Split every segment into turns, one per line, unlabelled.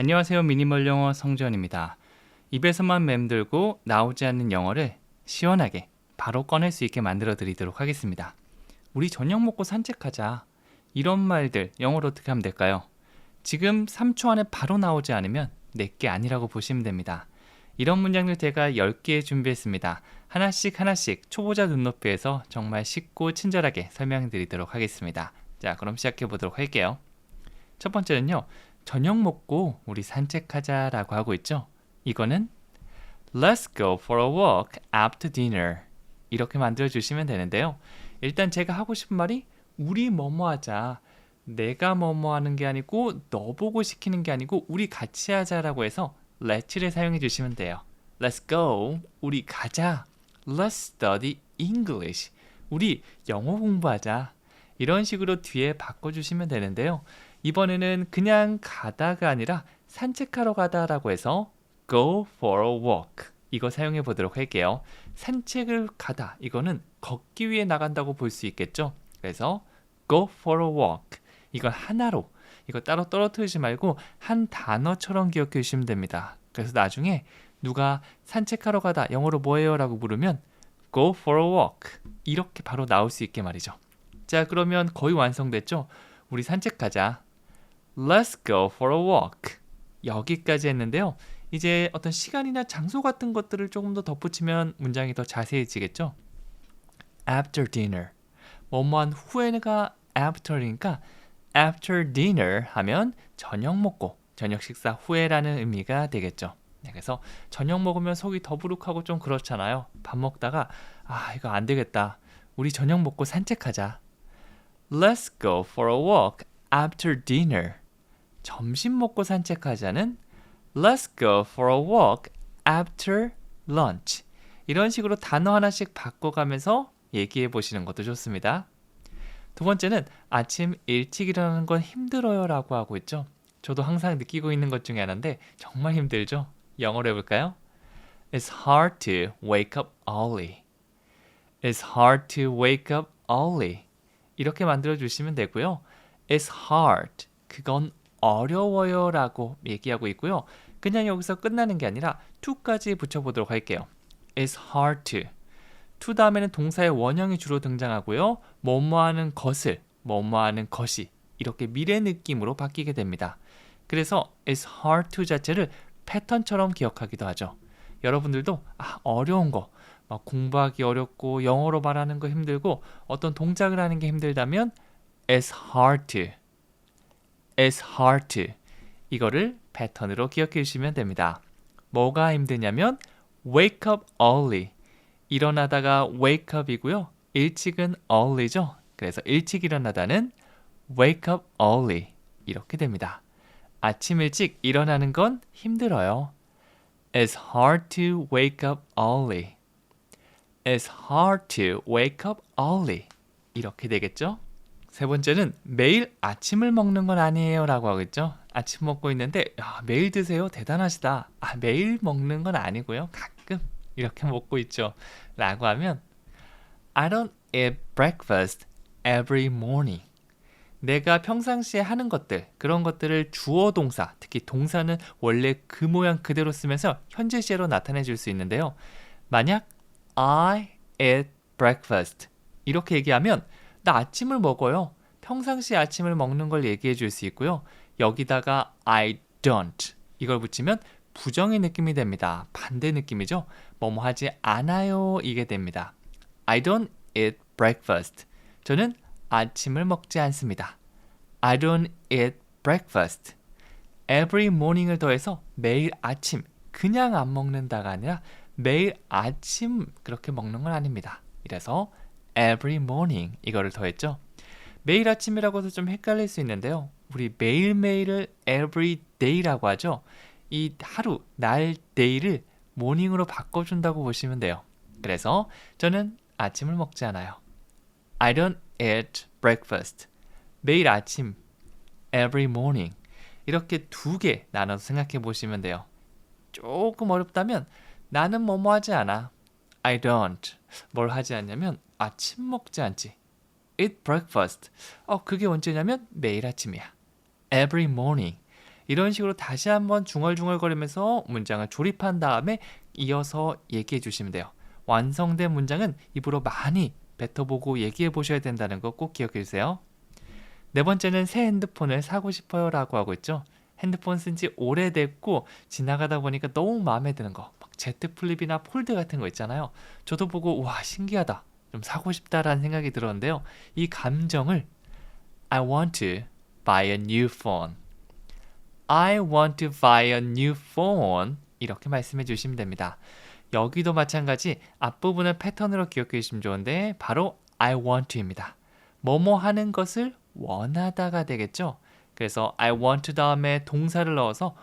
안녕하세요. 미니멀 영어 성전입니다. 입에서만 맴돌고 나오지 않는 영어를 시원하게 바로 꺼낼 수 있게 만들어 드리도록 하겠습니다. 우리 저녁 먹고 산책하자. 이런 말들 영어로 어떻게 하면 될까요? 지금 3초 안에 바로 나오지 않으면 내게 아니라고 보시면 됩니다. 이런 문장들 제가 10개 준비했습니다. 하나씩 하나씩 초보자 눈높이에서 정말 쉽고 친절하게 설명드리도록 하겠습니다. 자, 그럼 시작해 보도록 할게요. 첫 번째는요. 저녁 먹고 우리 산책하자라고 하고 있죠. 이거는 Let's go for a walk after dinner. 이렇게 만들어 주시면 되는데요. 일단 제가 하고 싶은 말이 우리 뭐뭐 하자. 내가 뭐뭐 하는 게 아니고 너 보고 시키는 게 아니고 우리 같이 하자라고 해서 let'를 사용해 주시면 돼요. Let's go. 우리 가자. Let's study English. 우리 영어 공부하자. 이런 식으로 뒤에 바꿔 주시면 되는데요. 이번에는 그냥 가다가 아니라 산책하러 가다라고 해서 go for a walk. 이거 사용해 보도록 할게요. 산책을 가다. 이거는 걷기 위해 나간다고 볼 수 있겠죠. 그래서 go for a walk. 이건 하나로 이거 따로 떨어뜨리지 말고 한 단어처럼 기억해 주시면 됩니다. 그래서 나중에 누가 산책하러 가다 영어로 뭐예요? 라고 물으면 go for a walk 이렇게 바로 나올 수 있게 말이죠. 자 그러면 거의 완성됐죠? 우리 산책 가자. Let's go for a walk. 여기까지 했는데요. 이제 어떤 시간이나 장소 같은 것들을 조금 더 덧붙이면 문장이 더 자세해지겠죠? After dinner. 뭐뭐한 후에가 after니까 after dinner 하면 저녁 먹고 저녁 식사 후에라는 의미가 되겠죠. 네, 그래서 저녁 먹으면 속이 더부룩하고 좀 그렇잖아요. 밥 먹다가 아 이거 안 되겠다. 우리 저녁 먹고 산책하자. Let's go for a walk after dinner. 점심 먹고 산책하자는 Let's go for a walk after lunch. 이런 식으로 단어 하나씩 바꿔가면서 얘기해 보시는 것도 좋습니다. 두 번째는 아침 일찍 일어나는 건 힘들어요 라고 하고 있죠. 저도 항상 느끼고 있는 것 중에 하나인데 정말 힘들죠. 영어로 해볼까요? It's hard to wake up early. It's hard to wake up early. 이렇게 만들어 주시면 되고요. It's hard. 그건 어려워요 라고 얘기하고 있고요. 그냥 여기서 끝나는 게 아니라 to까지 붙여보도록 할게요. It's hard to. to 다음에는 동사의 원형이 주로 등장하고요. 뭐뭐 하는 것을, 뭐뭐 하는 것이 이렇게 미래 느낌으로 바뀌게 됩니다. 그래서 it's hard to 자체를 패턴처럼 기억하기도 하죠. 여러분들도 아, 어려운 거, 막 공부하기 어렵고 영어로 말하는 거 힘들고 어떤 동작을 하는 게 힘들다면 it's hard to, it's hard 이거를 패턴으로 기억해 주시면 됩니다. 뭐가 힘드냐면 wake up early 일어나다가 wake up이고요. 일찍은 early죠. 그래서 일찍 일어나다는 wake up early 이렇게 됩니다. 아침 일찍 일어나는 건 힘들어요. It's hard to wake up early. It's hard to wake up early. 이렇게 되겠죠? 세 번째는 매일 아침을 먹는 건 아니에요 라고 하겠죠? 아침 먹고 있는데 야, 매일 드세요 대단하시다. 아, 매일 먹는 건 아니고요. 가끔 이렇게 먹고 있죠. 라고 하면 I don't eat breakfast every morning. 내가 평상시에 하는 것들, 그런 것들을 주어 동사, 특히 동사는 원래 그 모양 그대로 쓰면서 현재 시제로 나타내 줄 수 있는데요. 만약 I eat breakfast 이렇게 얘기하면 나 아침을 먹어요. 평상시 아침을 먹는 걸 얘기해 줄 수 있고요. 여기다가 I don't 이걸 붙이면 부정의 느낌이 됩니다. 반대 느낌이죠. 뭐뭐 하지 않아요 이게 됩니다. I don't eat breakfast. 저는 아침을 먹지 않습니다. I don't eat breakfast. Every morning을 더해서 매일 아침 그냥 안 먹는다가 아니라 매일 아침 그렇게 먹는 건 아닙니다. 이래서 every morning 이거를 더했죠. 매일 아침이라고 해서 좀 헷갈릴 수 있는데요. 우리 매일매일을 every day라고 하죠. 이 하루, 날, day를 모닝으로 바꿔준다고 보시면 돼요. 그래서 저는 아침을 먹지 않아요. I don't eat breakfast. 매일 아침, every morning. 이렇게 두 개 나눠서 생각해 보시면 돼요. 조금 어렵다면 나는 뭐뭐 하지 않아. I don't. 뭘 하지 않냐면 아침 먹지 않지. eat breakfast. 어, 그게 언제냐면 매일 아침이야. every morning. 이런 식으로 다시 한번 중얼중얼거리면서 문장을 조립한 다음에 이어서 얘기해 주시면 돼요. 완성된 문장은 입으로 많이 뱉어보고 얘기해 보셔야 된다는 거 꼭 기억해 주세요. 네 번째는 새 핸드폰을 사고 싶어요 라고 하고 있죠. 핸드폰 쓴 지 오래됐고 지나가다 보니까 너무 마음에 드는 거. 막 제트 플립이나 폴드 같은 거 있잖아요. 저도 보고 와 신기하다. 좀 사고 싶다라는 생각이 들었는데요. 이 감정을 I want to buy a new phone. I want to buy a new phone. 이렇게 말씀해 주시면 됩니다. 여기도 마찬가지 앞부분을 패턴으로 기억해 주시면 좋은데 바로 I want to입니다. 뭐뭐 하는 것을 원하다가 되겠죠. 그래서 I want to 다음에 동사를 넣어서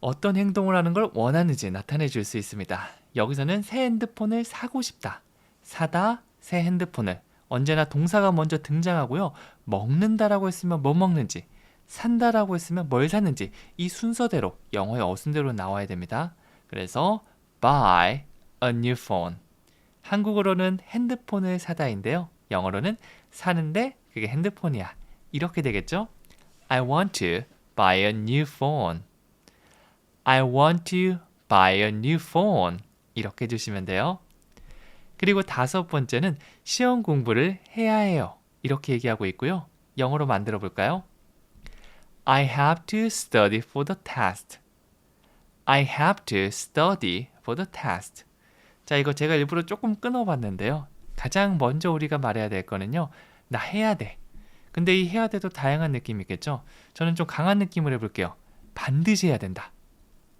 어떤 행동을 하는 걸 원하는지 나타내 줄 수 있습니다. 여기서는 새 핸드폰을 사고 싶다. 사다, 새 핸드폰을. 언제나 동사가 먼저 등장하고요. 먹는다라고 했으면 뭐 먹는지, 산다라고 했으면 뭘 샀는지 이 순서대로 영어의 어순대로 나와야 됩니다. 그래서 buy a new phone. 한국어로는 핸드폰을 사다인데요. 영어로는 사는데 그게 핸드폰이야. 이렇게 되겠죠? I want to buy a new phone. I want to buy a new phone. 이렇게 해주시면 돼요. 그리고 다섯 번째는 시험 공부를 해야 해요. 이렇게 얘기하고 있고요. 영어로 만들어 볼까요? I have to study for the test. I have to study for the test. 자, 이거 제가 일부러 조금 끊어봤는데요. 가장 먼저 우리가 말해야 될 거는요. 나 해야 돼. 근데 이 해야 돼도 다양한 느낌이 있겠죠? 저는 좀 강한 느낌을 해볼게요. 반드시 해야 된다.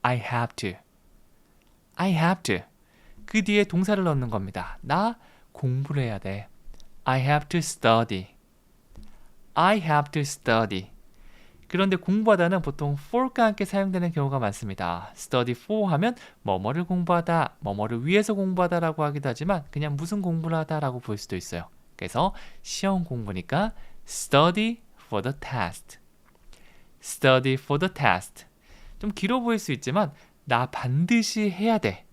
I have to. I have to. 그 뒤에 동사를 넣는 겁니다. 나 공부를 해야 돼. I have to study. I have to study. 그런데 공부하다는 보통 for과 함께 사용되는 경우가 많습니다. study for 하면 뭐뭐를 공부하다, 뭐뭐를 위해서 공부하다라고 하기도 하지만 그냥 무슨 공부를 하다라고 볼 수도 있어요. 그래서 시험 공부니까 study for the test. study for the test. 좀 길어 보일 수 있지만 나 반드시 해야 돼.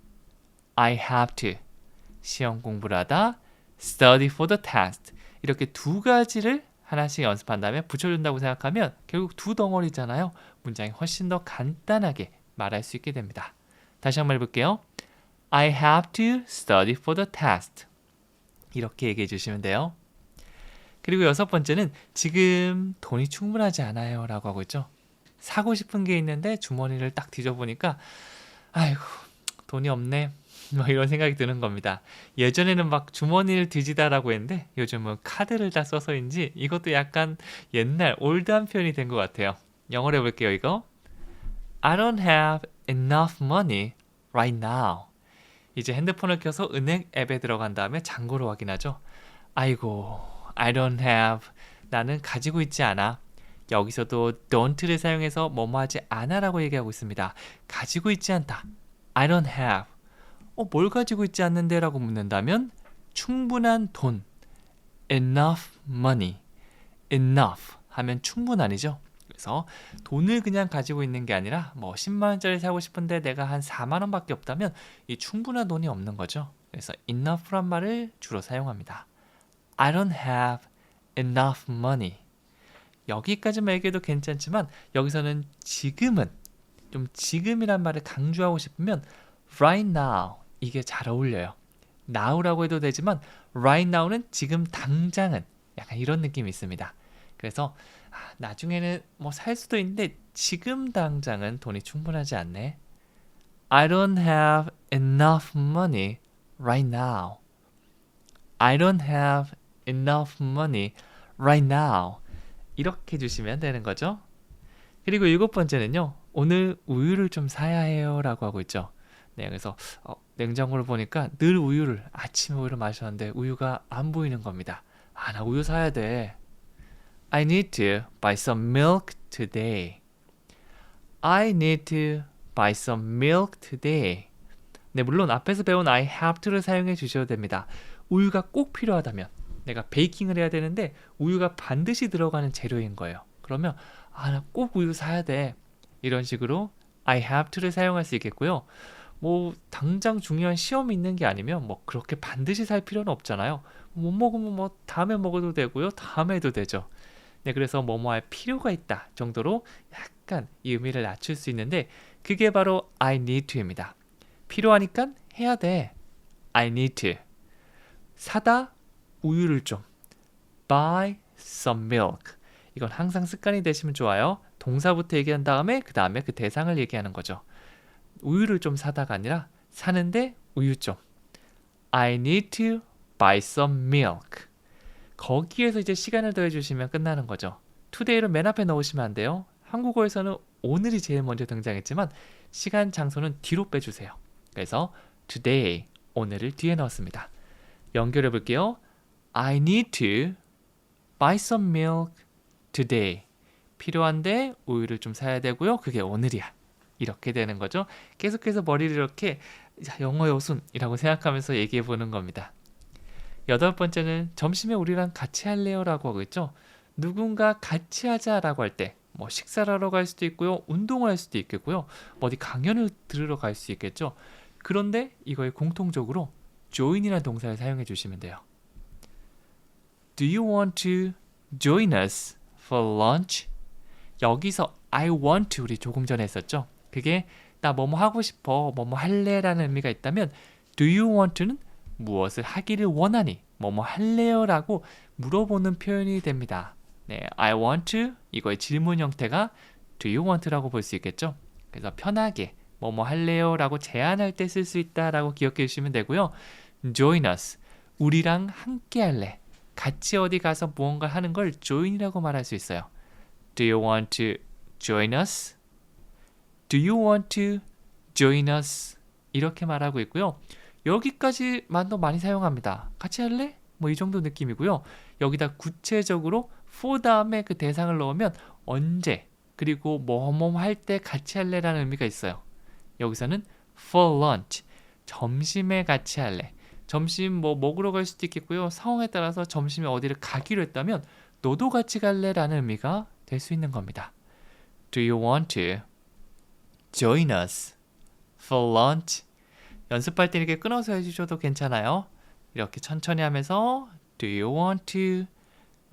I have to. 시험 공부를 하다 study for the test. 이렇게 두 가지를 하나씩 연습한 다음에 붙여준다고 생각하면 결국 두 덩어리잖아요. 문장이 훨씬 더 간단하게 말할 수 있게 됩니다. 다시 한번 해볼게요. I have to study for the test. 이렇게 얘기해 주시면 돼요. 그리고 여섯 번째는 지금 돈이 충분하지 않아요 라고 하고 있죠. 사고 싶은 게 있는데 주머니를 딱 뒤져보니까 아이고 돈이 없네 뭐 이런 생각이 드는 겁니다. 예전에는 막 주머니를 뒤지다라고 했는데 요즘은 카드를 다 써서인지 이것도 약간 옛날 올드한 표현이 된 것 같아요. 영어로 해볼게요 이거. I don't have enough money right now. 이제 핸드폰을 켜서 은행 앱에 들어간 다음에 잔고를 확인하죠. 아이고, I don't have. 나는 가지고 있지 않아. 여기서도 don't를 사용해서 뭐뭐 하지 않아라고 얘기하고 있습니다. 가지고 있지 않다. I don't have. 어, 뭘 가지고 있지 않는데 라고 묻는다면 충분한 돈. enough money. enough 하면 충분한이죠. 그래서 돈을 그냥 가지고 있는 게 아니라 뭐 10만 원짜리 사고 싶은데 내가 한 4만 원밖에 없다면 이 충분한 돈이 없는 거죠. 그래서 enough란 말을 주로 사용합니다. I don't have enough money. 여기까지만 얘기해도 괜찮지만 여기서는 지금은 좀 지금이란 말을 강조하고 싶으면 right now 이게 잘 어울려요. now라고 해도 되지만 right now는 지금 당장은 약간 이런 느낌이 있습니다. 그래서 아, 나중에는 뭐 살 수도 있는데 지금 당장은 돈이 충분하지 않네. I don't have enough money right now. I don't have enough money right now. 이렇게 주시면 되는 거죠. 그리고 일곱 번째는요. 오늘 우유를 좀 사야 해요 라고 하고 있죠. 네, 그래서 어, 냉장고를 보니까 늘 우유를 아침에 우유를 마셨는데 우유가 안 보이는 겁니다. 아, 나 우유 사야 돼. I need to buy some milk today. I need to buy some milk today. 네, 물론 앞에서 배운 I have to를 사용해 주셔도 됩니다. 우유가 꼭 필요하다면 내가 베이킹을 해야 되는데 우유가 반드시 들어가는 재료인 거예요. 그러면 아, 나 꼭 우유 사야 돼. 이런 식으로 I have to를 사용할 수 있겠고요. 뭐 당장 중요한 시험이 있는 게 아니면 뭐 그렇게 반드시 살 필요는 없잖아요. 못 먹으면 뭐 다음에 먹어도 되고요. 다음에 도 되죠. 네, 그래서 뭐뭐 할 필요가 있다 정도로 약간 이 의미를 낮출 수 있는데 그게 바로 I need to입니다. 필요하니까 해야 돼. I need to. 사다 우유를 좀. Buy some milk. 이건 항상 습관이 되시면 좋아요. 동사부터 얘기한 다음에 그 다음에 그 대상을 얘기하는 거죠. 우유를 좀 사다가 아니라 사는데 우유 좀. I need to buy some milk. 거기에서 이제 시간을 더해 주시면 끝나는 거죠. today를 맨 앞에 넣으시면 안 돼요. 한국어에서는 오늘이 제일 먼저 등장했지만 시간 장소는 뒤로 빼주세요. 그래서 today 오늘을 뒤에 넣었습니다. 연결해 볼게요. I need to buy some milk today. 필요한데 우유를 좀 사야 되고요. 그게 오늘이야. 이렇게 되는 거죠. 계속해서 머리를 이렇게 자, 영어 요순이라고 생각하면서 얘기해 보는 겁니다. 여덟 번째는 점심에 우리랑 같이 할래요라고 하고 있죠. 누군가 같이 하자라고 할 때 뭐 식사를 하러 갈 수도 있고요. 운동을 할 수도 있겠고요. 뭐 어디 강연을 들으러 갈 수 있겠죠. 그런데 이거에 공통적으로 join이라는 동사를 사용해 주시면 돼요. Do you want to join us for lunch? 여기서 I want to 우리 조금 전에 했었죠. 그게 나 뭐뭐 하고 싶어, 뭐뭐 할래라는 의미가 있다면 do you want to는 무엇을 하기를 원하니, 뭐뭐 할래요라고 물어보는 표현이 됩니다. 네, I want to 이거의 질문 형태가 do you want라고 볼 수 있겠죠. 그래서 편하게 뭐뭐 할래요라고 제안할 때 쓸 수 있다라고 기억해 주시면 되고요. join us 우리랑 함께 할래. 같이 어디 가서 무언가 하는 걸 join이라고 말할 수 있어요. Do you want to join us? Do you want to join us? 이렇게 말하고 있고요. 여기까지만도 많이 사용합니다. 같이 할래? 뭐 이 정도 느낌이고요. 여기다 구체적으로 for 다음에 그 대상을 넣으면 언제 그리고 뭐뭐 할 때 같이 할래라는 의미가 있어요. 여기서는 for lunch 점심에 같이 할래. 점심 뭐 먹으러 갈 수도 있겠고요. 상황에 따라서 점심에 어디를 가기로 했다면 너도 같이 갈래라는 의미가 될 수 있는 겁니다. Do you want to join us for lunch? 연습할 때 이렇게 끊어서 해주셔도 괜찮아요. 이렇게 천천히 하면서 Do you want to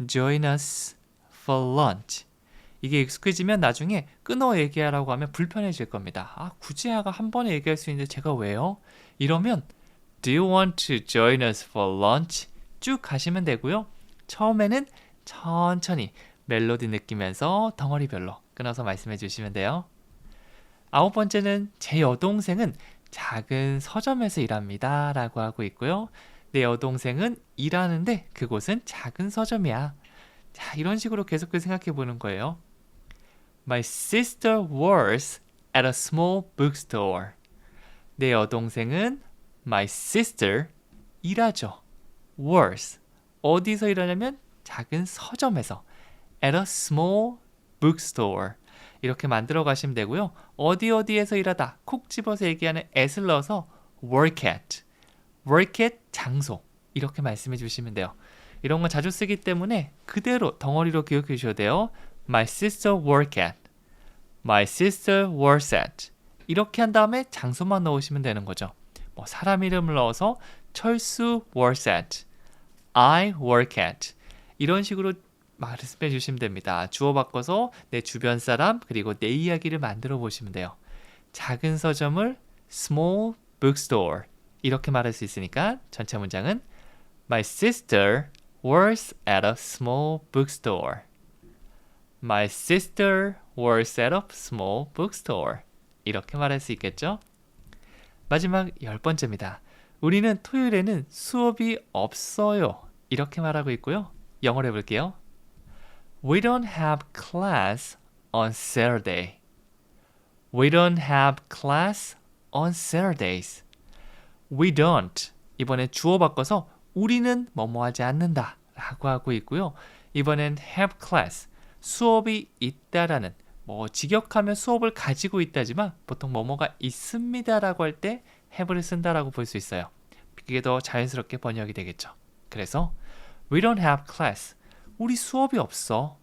join us for lunch? 이게 익숙해지면 나중에 끊어 얘기하라고 하면 불편해질 겁니다. 아, 굳이 아가 한 번에 얘기할 수 있는데 제가 왜요? 이러면 Do you want to join us for lunch? 쭉 가시면 되고요. 처음에는 천천히 멜로디 느끼면서 덩어리별로 끊어서 말씀해 주시면 돼요. 아홉 번째는 제 여동생은 작은 서점에서 일합니다. 라고 하고 있고요. 내 여동생은 일하는데 그곳은 작은 서점이야. 자, 이런 식으로 계속 생각해 보는 거예요. My sister works at a small bookstore. 내 여동생은 my sister 일하죠. works. 어디서 일하냐면 작은 서점에서 at a small bookstore. 이렇게 만들어 가시면 되고요. 어디 어디에서 일하다 콕 집어서 얘기하는 at을 넣어서 work at. work at 장소. 이렇게 말씀해 주시면 돼요. 이런 거 자주 쓰기 때문에 그대로 덩어리로 기억해 주셔야 돼요. My sister work at. My sister works at. 이렇게 한 다음에 장소만 넣으시면 되는 거죠. 뭐 사람 이름을 넣어서 철수 works at. I work at. 이런 식으로 말씀해 주시면 됩니다. 주어 바꿔서 내 주변 사람 그리고 내 이야기를 만들어 보시면 돼요. 작은 서점을 small bookstore 이렇게 말할 수 있으니까 전체 문장은 My sister works at a small bookstore. My sister works at a small bookstore. 이렇게 말할 수 있겠죠? 마지막 열 번째입니다. 우리는 토요일에는 수업이 없어요. 이렇게 말하고 있고요. 영어로 해볼게요. We don't have class on Saturday. We don't have class on Saturdays. We don't. 이번엔 주어 바꿔서 우리는 뭐뭐 하지 않는다 라고 하고 있고요. 이번엔 have class. 수업이 있다라는 뭐 직역하면 수업을 가지고 있다지만 보통 뭐뭐가 있습니다라고 할 때 have를 쓴다라고 볼 수 있어요. 그게 더 자연스럽게 번역이 되겠죠. 그래서 we don't have class. 우리 수업이 없어.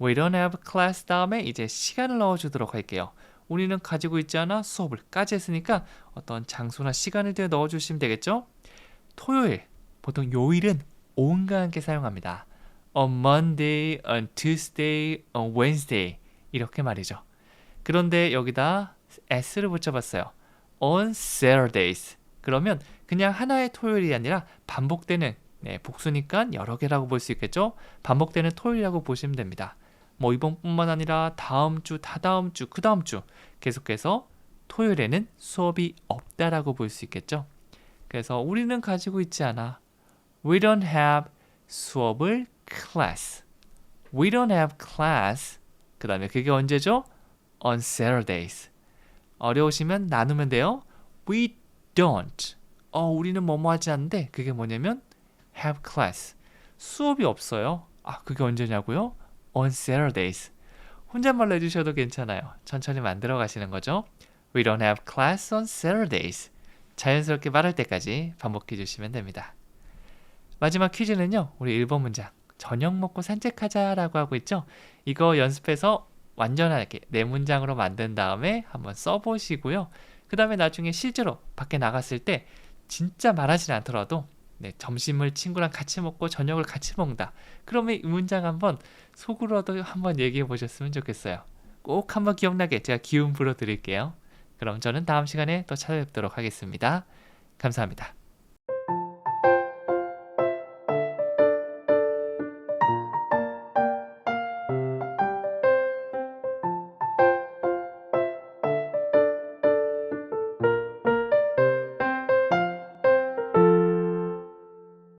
We don't have class 다음에 이제 시간을 넣어 주도록 할게요. 우리는 가지고 있지 않아 수업을까지 했으니까 어떤 장소나 시간을 더 넣어 주시면 되겠죠? 토요일, 보통 요일은 on과 함께 사용합니다. on Monday, on Tuesday, on Wednesday 이렇게 말이죠. 그런데 여기다 s를 붙여봤어요. on Saturdays. 그러면 그냥 하나의 토요일이 아니라 반복되는 네, 복수니까 여러 개라고 볼 수 있겠죠. 반복되는 토요일이라고 보시면 됩니다. 뭐 이번뿐만 아니라 다음 주, 다다음 주, 그 다음 주 계속해서 토요일에는 수업이 없다라고 볼 수 있겠죠. 그래서 우리는 가지고 있지 않아. We don't have 수업을 class. We don't have class. 그 다음에 그게 언제죠? On Saturdays. 어려우시면 나누면 돼요. We don't. 어, 우리는 뭐뭐 하지 않는데 그게 뭐냐면 have class. 수업이 없어요. 아, 그게 언제냐고요? On Saturdays. 혼잣말로 해주셔도 괜찮아요. 천천히 만들어 가시는 거죠. We don't have class on Saturdays. 자연스럽게 말할 때까지 반복해 주시면 됩니다. 마지막 퀴즈는요. 우리 1번 문장. 저녁 먹고 산책하자라고 하고 있죠. 이거 연습해서 완전하게 네 문장으로 만든 다음에 한번 써보시고요. 그 다음에 나중에 실제로 밖에 나갔을 때 진짜 말하지 않더라도 네, 점심을 친구랑 같이 먹고 저녁을 같이 먹는다. 그러면 이 문장 한번 속으로도 한번 얘기해 보셨으면 좋겠어요. 꼭 한번 기억나게 제가 기운 불어 드릴게요. 그럼 저는 다음 시간에 또 찾아뵙도록 하겠습니다. 감사합니다.